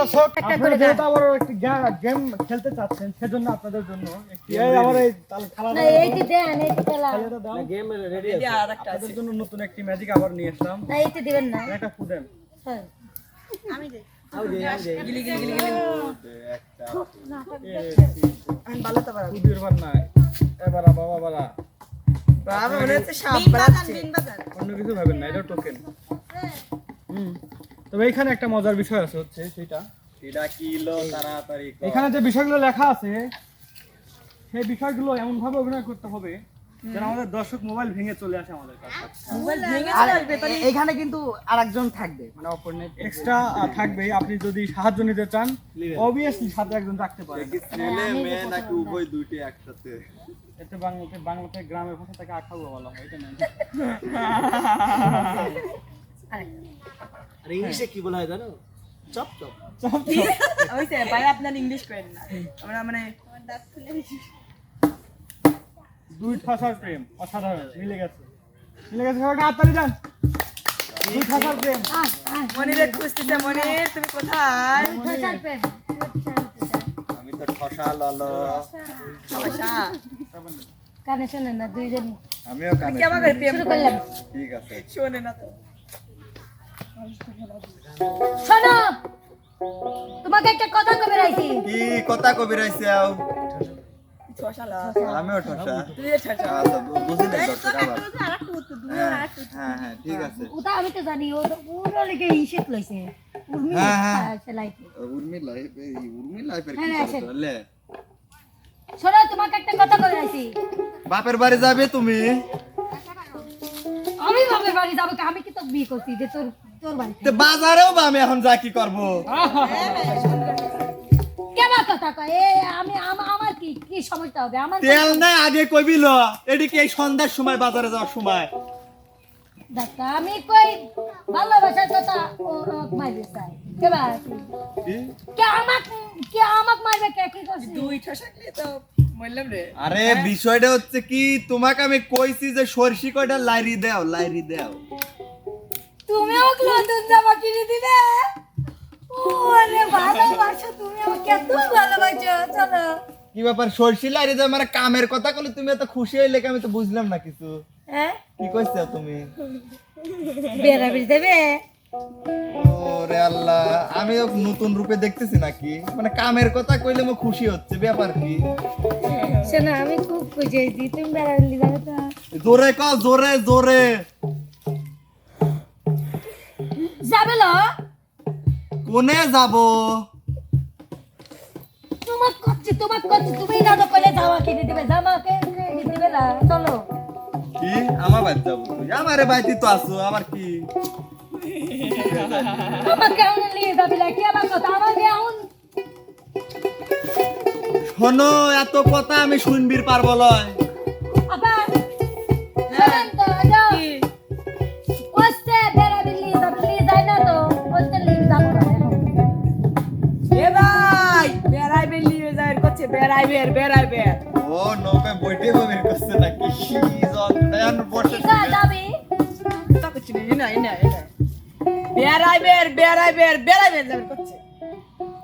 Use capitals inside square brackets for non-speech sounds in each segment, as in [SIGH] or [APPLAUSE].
দর্শক আপনারা যেহেতু আবার একটি গেম খেলতে চাচ্ছেন সেজন্য আপনাদের জন্য একটি এই এই খেলা না এইটি দেন এইটি খেলা। খেলাটা গেম রেডি আছে। আপনাদের জন্য নতুন একটি ম্যাজিক আবার নিয়ে আসলাম। না এইটি দিবেন না। একটা ফুডেন হ্যাঁ। আও দে আও গিলি গিলি গিলি গিলি। আমি ভালো তো পারব ফুডির বার না এবার বাবা বাবা বাবা মনে হচ্ছে সাপ বাড়াচ্ছে। অন্য কিছু ভাবেন না এটা টোকেন হুম। তবে এখানে একটা মজার বিষয় আছে হচ্ছে সেটা। এটা কিলো তাড়াতাড়ি এখানে যে বিষয়গুলো লেখা আছে সেই বিষয়গুলো এমন ভাবে অভিনয় করতে হবে যেন আমাদের দর্শক মোবাইল ভেঙে চলে আসে আমাদের কাছে। আর এখানে কিন্তু আরেকজন থাকবে মানে অপর্ণের এক্সট্রা থাকবে আপনি যদি সাহায্য নিতে চান অবভিয়াসলি সাথে একজন রাখতে পারেন কি ছেলে মেয়ে নাকি উভয় দুইটি একসাথে। এতে বাংলাতে বাংলাতে গ্রামের ভাষা থেকে আখাউয়া বলা হয় এটা নেই। আর ইংলিশে কি বলা হয় জানো? Chop chop. ওইসে [LAUGHS] ভাই আপনার ইংলিশ করেন না। আমরা মানে দুই ঠাসার প্রেম অসাধারণ মিলে গেছে। মিলে গেছে সবাই হাততালি দেন। দুই ঠাসার প্রেম। মনিরে খুঁজতেছে মনির তুমি কোথায়? ঠসার প্রেম। আমি তো ঠসা ললো। আশা কানে শোনেন না দুইজন আমিও কানে কেমন করে প্রেম করলাম। ঠিক আছে। শোনে না তো। শোনো তোমাকে একটা কথা কবে রাইছি কি কথা কবি রাইছে আও? আমিও ঠসা। আচ্ছা বুঝি নাই দর্শক আবার। হ্যাঁ হ্যাঁ হ্যাঁ ঠিক আছে। ওটা আমি তো জানি ও তো পুরো লিখে ইসেত লইছে। উর্মি হ্যাঁ, হ্যাঁ। উর্মি লাইফ উর্মি লাইফের কি হ্যাঁ, করে আছে। চলে শোনো তোমাকে একটা কথা কবে রাইছি বাপের বাড়ি যাবে তুমি? আমি বাপের বাড়ি যাব আমি কি তো বিয়ে করছি? যে তোর বাজারেও বা আমি এখন যা কি করব? কেমন কথা কয়? এ আমি আম- আমার কি কি সমস্যা হবে? আমার তেল নাই আগে কইবিল এদিকে এই সন্ধ্যার সময় বাজারে যাওয়ার সময়। ডাক্তার আমি কই ভালোবাসার কথা ও ও মারবে চাই। কে আমাক কে আমাক মারবে কে? কি করছি দুই ছশাকলে তো আরে বিষয়টা হচ্ছে কি তোমাকে আমি কইছি যে সরষি কয়টা লাইরি দাও লাইরি দাও। তুমি আমাকে নতুন জামা কিনে দিবে? ওরে ভালোবাসো তুমি আমাকে এত ভালোবাসো চলো। কি ব্যাপার দাও মানে কামের কথা কলে তুমি এত খুশি হইলে কি আমি তো বুঝলাম না কিছু। হ্যাঁ? কি কইছো তুমি? বেড়াবি দেবে? ওরে আল্লাহ আমি নতুন রূপে দেখতেছি নাকি? মানে কামের কথা কইলে আমি খুশি হচ্ছে ব্যাপার কি? শোনো আমি খুব খুশি হয়েছি। তুমি বেড়াবি যাবে তো? জোরে ক জোরে জোরে। যাবে লো? কোনে যাব? তোমার করছি তোমার করছি তুমি না তো কইলে জামা কিনে দিবে জামা কিনে দিবে না চলো। কি? আমার বাড়ি যাব তুই আমারে বাড়িতে তো আবার কি? নিয়ে যাবি কি আমার কথা শোনো এত কথা আমি শুনবির পারব লয়। করছে বেড়াই বের বেড়াই বের। ও নৌকে বইটে বের করছে নাকি? যন্ত্রণ বসে যাবি তা করছি না এনা এনা এনা বেড়াই বের বেড়াই বের বেড়াই বের যাবে করছে।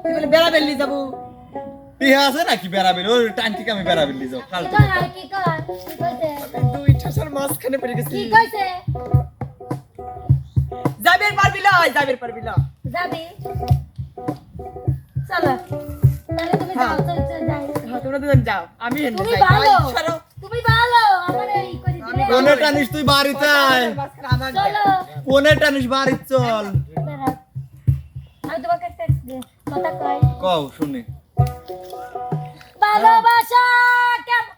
তুই বলে বেড়াই বেলি যাব। ইহা আছে নাকি বেড়াবেন ওই টানটি আমি বেড়াবেন নিয়ে যাও কি ফালতু আর কি কর কি দুই ছশার মাঝখানে পড়ে গেছি। কি কইছে? যাবের পারবি না যাবের পারবি না যাবি চলো তাহলে তুমি যাও তোমরা দুজন যাও আমি তুমি ভালো। তুমি ভালো আমার এই করে দিলে কোনে টানিস তুই বাড়িতে আয়। চলো। কোনে টানিস বাড়ি চল। আমি তোমাকে একটা কথা কই। কও শুনি। ভালোবাসা কেমন